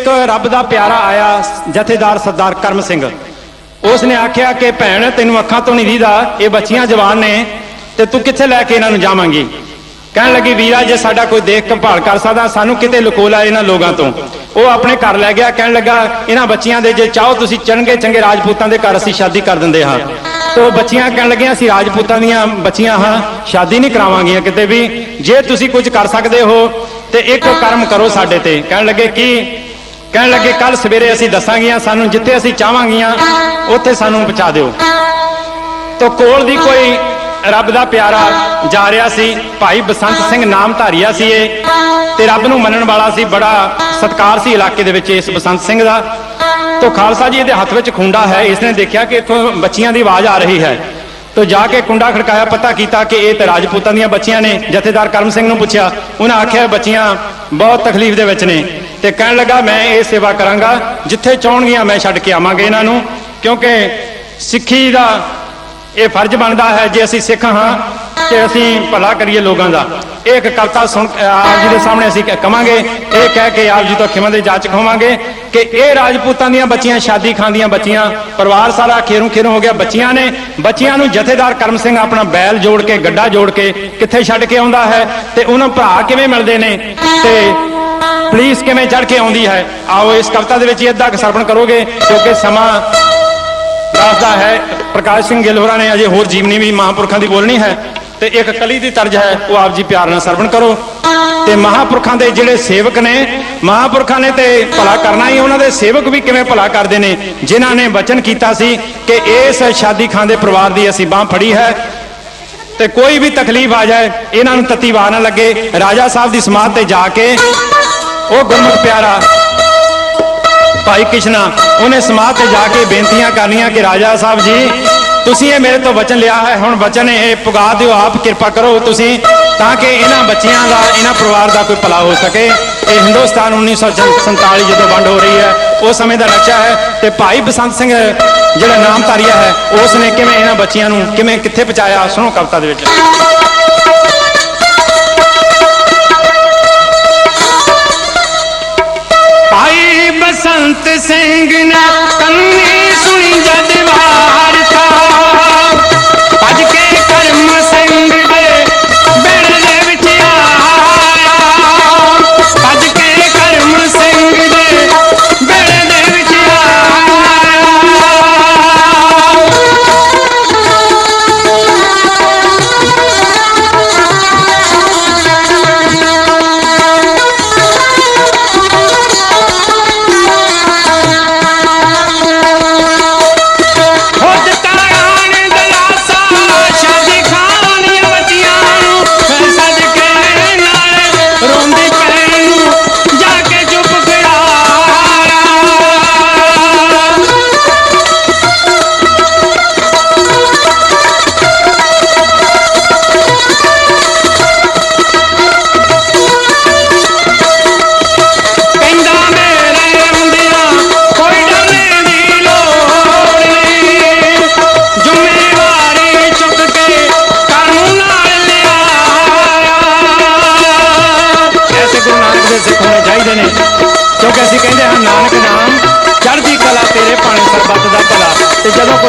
ਇੱਕ ਰੱਬ ਦਾ ਪਿਆਰਾ ਆਇਆ ਜਥੇਦਾਰ ਸਰਦਾਰ ਕਰਮ ਸਿੰਘ। ਉਸ ਨੇ ਆਖਿਆ ਕਿ ਭੈਣ, ਤੈਨੂੰ ਅੱਖਾਂ ਤੋਂ ਨਹੀਂ ਦੀਦਾ, ਇਹ ਬੱਚੀਆਂ ਜਵਾਨ ਨੇ ਤੇ ਤੂੰ ਕਿੱਥੇ ਲੈ ਕੇ ਇਹਨਾਂ ਨੂੰ ਜਾਵਾਂਗੀ? ਕਹਿਣ ਲੱਗੀ, ਵੀਰਾ, ਜੇ ਸਾਡਾ ਕੋਈ ਦੇਖ ਕੰਭਾਲ ਕਰ ਸਕਦਾ, ਸਾਨੂੰ ਕਿਤੇ ਲੁਕੋ ਲੈ ਇਹਨਾਂ ਲੋਕਾਂ ਤੋਂ। ਉਹ ਆਪਣੇ ਘਰ ਲੈ ਗਿਆ, ਕਹਿਣ ਲੱਗਾ, ਇਹਨਾਂ ਬੱਚੀਆਂ ਦੇ ਜੇ ਚਾਹੋ ਤੁਸੀਂ ਚੰਗੇ ਚੰਗੇ ਰਾਜਪੂਤਾਂ ਦੇ ਘਰ ਅਸੀਂ ਸ਼ਾਦੀ ਕਰ ਦਿੰਦੇ ਹਾਂ। ਤੋ ਬੱਚੀਆਂ ਕਹਿਣ ਲੱਗੀਆਂ, ਅਸੀਂ ਰਾਜਪੂਤਾਂ ਦੀਆਂ ਬੱਚੀਆਂ ਹਾਂ, ਸ਼ਾਦੀ ਨਹੀਂ ਕਰਾਵਾਂਗੀਆਂ ਕਿਤੇ ਵੀ। ਜੇ ਤੁਸੀਂ ਕੁਝ ਕਰ ਸਕਦੇ ਹੋ, ਤੇ ਇੱਕ ਕਰਮ ਕਰੋ ਸਾਡੇ ਤੇ। ਕਹਿਣ ਲੱਗੇ, ਕੀ? ਕਹਿਣ ਲੱਗੇ ਕੱਲ ਸਵੇਰੇ ਅਸੀਂ ਦੱਸਾਂਗੀਆਂ, ਸਾਨੂੰ ਜਿੱਥੇ ਅਸੀਂ ਚਾਹਾਂਗੀਆਂ ਉੱਥੇ ਸਾਨੂੰ ਪਹੁੰਚਾ ਦਿਓ। ਤੋ ਕੋਲ ਦੀ ਕੋਈ ਰੱਬ ਦਾ ਪਿਆਰਾ ਜਾ ਰਿਹਾ ਸੀ, ਭਾਈ ਬਸੰਤ ਸਿੰਘ ਨਾਮ ਧਾਰੀਆ ਸੀ ਇਹ, ਤੇ ਰੱਬ ਨੂੰ ਮੰਨਣ ਵਾਲਾ ਸੀ, ਬੜਾ ਸਤਕਾਰ ਸੀ ਇਲਾਕੇ ਦੇ ਵਿੱਚ ਇਸ ਬਸੰਤ ਸਿੰਘ ਦਾ। ਤੋ ਖਾਲਸਾ ਜੀ ਇਹਦੇ ਹੱਥ ਵਿੱਚ ਖੁੰਡਾ ਹੈ ਇਸਨੇ ਦੇਖਿਆ ਕਿ ਇੱਥੋਂ ਬੱਚੀਆਂ ਦੀ ਆਵਾਜ਼ ਆ ਰਹੀ ਹੈ। ਤੋ ਜਾ ਕੇ ਕੁੰਡਾ ਖੜਕਾਇਆ, ਪਤਾ ਕੀਤਾ ਕਿ ਇਹ ਤੇ ਰਾਜਪੂਤਾਂ ਦੀਆਂ ਬੱਚੀਆਂ ਨੇ, ਜਥੇਦਾਰ ਕਰਮ ਸਿੰਘ ਨੂੰ ਪੁੱਛਿਆ। ਉਹਨਾਂ ਆਖਿਆ, ਬੱਚੀਆਂ ਬਹੁਤ ਤਕਲੀਫ ਦੇ ਵਿੱਚ ਨੇ। ਤੇ ਕਹਿਣ ਲੱਗਾ, ਮੈਂ ਇਹ ਸੇਵਾ ਕਰਾਂਗਾ, ਜਿੱਥੇ ਚਾਹਣਗੀਆਂ ਮੈਂ ਛੱਡ ਕੇ ਆਵਾਂਗੇ ਇਹਨਾਂ ਨੂੰ। ਕਿਉਂਕਿ ਸਿੱਖੀ ਦਾ ਇਹ ਫਰਜ਼ ਬਣਦਾ ਹੈ, ਜੇ ਅਸੀਂ ਸਿੱਖ ਹਾਂ ਕਿ ਅਸੀਂ ਭਲਾ ਕਰੀਏ ਲੋਕਾਂ ਦਾ। ਇਹ ਇੱਕ ਕਵਿਤਾ ਸੁਣ ਆਪ ਜੀ ਦੇ ਸਾਹਮਣੇ ਅਸੀਂ ਕ- ਕਵਾਂਗੇ। ਇਹ ਕਹਿ ਕੇ ਆਪ ਜੀ ਤੋਂ ਖਿਮਾ ਦੇ ਜਾਚ ਹੋਵਾਂਗੇ ਕਿ ਇਹ ਰਾਜਪੂਤਾਂ ਦੀਆਂ ਬੱਚੀਆਂ, ਸ਼ਾਦੀ ਖਾਂਦੀਆਂ ਬੱਚੀਆਂ, ਪਰਿਵਾਰ ਸਾਰਾ ਖੇਰੂ ਖੇਰੂ ਹੋ ਗਿਆ, ਬੱਚੀਆਂ ਨੇ। ਬੱਚੀਆਂ ਨੂੰ ਜਥੇਦਾਰ ਕਰਮ ਸਿੰਘ ਆਪਣਾ ਬੈਲ ਜੋੜ ਕੇ, ਗੱਡਾ ਜੋੜ ਕੇ ਕਿੱਥੇ ਛੱਡ ਕੇ ਆਉਂਦਾ ਹੈ? ਤੇ ਉਹਨਾਂ ਭਰਾ ਕਿਵੇਂ ਮਿਲਦੇ ਨੇ? ਤੇ ਪੁਲਿਸ ਕਿਵੇਂ ਚੜ ਕੇ ਆਉਂਦੀ ਹੈ? ਆਓ ਇਸ ਕਵਿਤਾ ਦੇ ਵਿੱਚ ਇਹ ਸਰਵਣ ਕਰੋਗੇ, ਕਿਉਂਕਿ ਸਮਾਂ ਦੱਸਦਾ ਹੈ, ਪ੍ਰਕਾਸ਼ ਸਿੰਘ ਗਿੱਲ ਹੋਰਾਂ ਨੇ ਅਜੇ ਹੋਰ ਜੀਵਨੀ ਵੀ ਮਹਾਂਪੁਰਖਾਂ ਦੀ ਬੋਲਣੀ ਹੈ, ਤੇ ਇੱਕ ਕਲੀ ਦੀ ਤਰਜ ਹੈ, ਉਹ ਆਪ ਜੀ ਪਿਆਰ ਨਾਲ ਸਰਵਣ ਕਰੋ। ਤੇ ਮਹਾਂਪੁਰਖਾਂ ਦੇ ਜਿਹੜੇ ਸੇਵਕ ਨੇ, ਮਹਾਂਪੁਰਖਾਂ ਨੇ ਤੇ ਭਲਾ ਕਰਨਾ ਹੀ, ਉਹਨਾਂ ਦੇ ਸੇਵਕ ਵੀ ਕਿਵੇਂ ਭਲਾ ਕਰਦੇ ਨੇ? ਜਿਨ੍ਹਾਂ ਨੇ ਵਚਨ ਕੀਤਾ ਸੀ ਕਿ ਇਸ ਸ਼ਾਦੀ ਖਾਂ ਦੇ ਪਰਿਵਾਰ ਦੀ ਅਸੀਂ ਬਾਹ ਫੜੀ ਹੈ, ਤੇ ਕੋਈ ਵੀ ਤਕਲੀਫ ਆ ਜਾਏ, ਇਹਨਾਂ ਨੂੰ ਤਤੀ ਵਾਹ ਨਾ ਲੱਗੇ। ਰਾਜਾ ਸਾਹਿਬ ਦੀ ਸਮਾਧ ਤੇ ਜਾ ਕੇ ਉਹ ਗੁਰਮੁਖ ਪਿਆਰਾ, ਭਾਈ ਕਿਸ਼ਨਾ ਉਹਨੇ ਸਮਾਧ ਤੇ ਜਾ ਕੇ ਬੇਨਤੀਆਂ ਕਰਨੀਆਂ ਕਿ ਰਾਜਾ ਸਾਹਿਬ ਜੀ, ਤੁਸੀਂ ਇਹ ਮੇਰੇ ਤੋਂ ਵਚਨ ਲਿਆ ਹੈ, ਹੁਣ ਵਚਨ ਇਹ ਪੁਗਾ ਦਿਓ, ਆਪ ਕਿਰਪਾ ਕਰੋ ਤੁਸੀਂ, ਤਾਂ ਕਿ ਇਹਨਾਂ ਬੱਚਿਆਂ ਦਾ, ਇਹਨਾਂ ਪਰਿਵਾਰ ਦਾ ਕੋਈ ਭਲਾ ਹੋ ਸਕੇ। ਇਹ ਹਿੰਦੁਸਤਾਨ 1947 ਜਦੋਂ ਵੰਡ ਹੋ ਰਹੀ ਹੈ ਉਸ ਸਮੇਂ ਦਾ ਨਕਸ਼ਾ ਹੈ ਤੇ ਭਾਈ ਬਸੰਤ ਸਿੰਘ ਜਿਹੜਾ ਨਾਮਧਾਰੀਆ ਹੈ, ਉਸ ਨੇ ਕਿਵੇਂ ਇਹਨਾਂ ਬੱਚਿਆਂ ਨੂੰ ਕਿਵੇਂ ਕਿੱਥੇ ਪਹੁੰਚਾਇਆ, ਸੁਣੋ ਕਵਿਤਾ ਦੇ ਵਿੱਚ। ਬਸੰਤ ਸਿੰਘ ਨੇ ਕੰਨੀ ਸੁਣੀ ਜਦ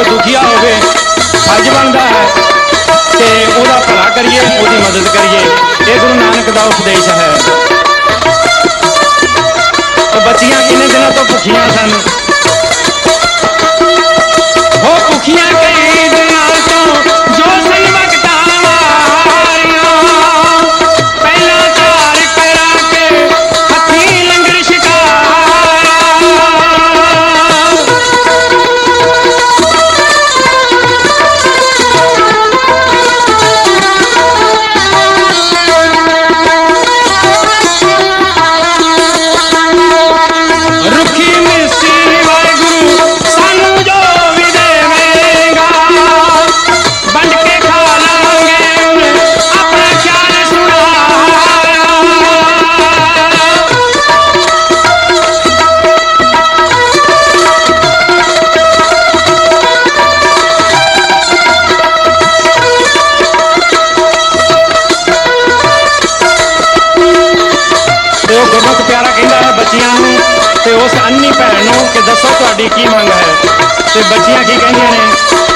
ਕੋਈ ਦੁਖੀਆ ਹੋਵੇ, ਫਰਜ਼ ਬਣਦਾ ਹੈ ਤੇ ਉਹਦਾ ਭਲਾ ਕਰੀਏ, ਉਹਦੀ ਮਦਦ ਕਰੀਏ। ਇਹ ਗੁਰੂ ਨਾਨਕ ਦਾ ਉਪਦੇਸ਼ ਹੈ। ਉਹ ਬੱਚੀਆਂ ਕਿੰਨੇ ਦਿਨਾਂ ਤੋਂ ਭੁੱਖੀਆਂ ਸਨ? ਗੁਰਮਤ ਪਿਆਰਾ ਕਹਿੰਦਾ ਹੈ ਬੱਚੀਆਂ ਨੂੰ, ਤੇ ਉਸ ਅੰਨੀ ਭੈਣ ਨੂੰ ਕਿ ਦੱਸੋ ਤੁਹਾਡੀ ਕੀ ਮੰਗ ਹੈ? ਤੇ ਬੱਚੀਆਂ ਕੀ ਕਹਿੰਦੀਆਂ ਨੇ?